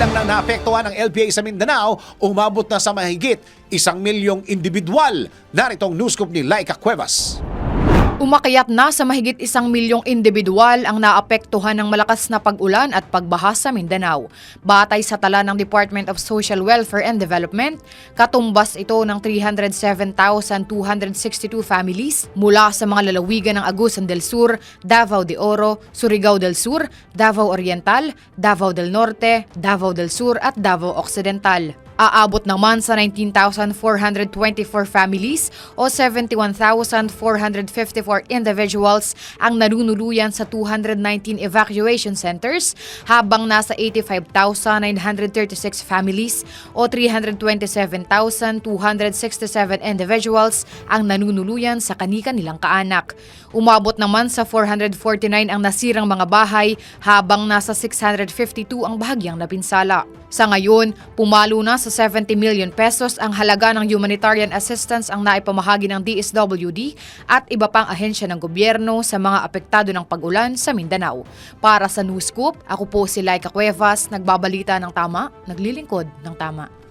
bilang na naapektuhan ng LPA sa Mindanao umabot na sa mahigit isang milyong individual. Naritong news ni Laika Cuevas. Umakyat na sa mahigit isang milyong individual ang naapektuhan ng malakas na pag-ulan at pagbaha sa Mindanao. Batay sa tala ng Department of Social Welfare and Development, katumbas ito ng 307,262 families mula sa mga lalawigan ng Agusan del Sur, Davao de Oro, Surigao del Sur, Davao Oriental, Davao del Norte, Davao del Sur at Davao Occidental. Aabot naman sa 19,424 families o 71,454 individuals ang nanunuluyan sa 219 evacuation centers habang nasa 85,936 families o 327,267 individuals ang nanunuluyan sa kani-kanilang kaanak. Umabot naman sa 449 ang nasirang mga bahay habang nasa 652 ang bahagyang napinsala. Sa ngayon, pumalo na sa 70 million pesos ang halaga ng humanitarian assistance ang naipamahagi ng DSWD at iba pang ahensya ng gobyerno sa mga apektado ng pag-ulan sa Mindanao. Para sa News Scoop, ako po si Laika Cuevas, nagbabalita ng tama, naglilingkod ng tama.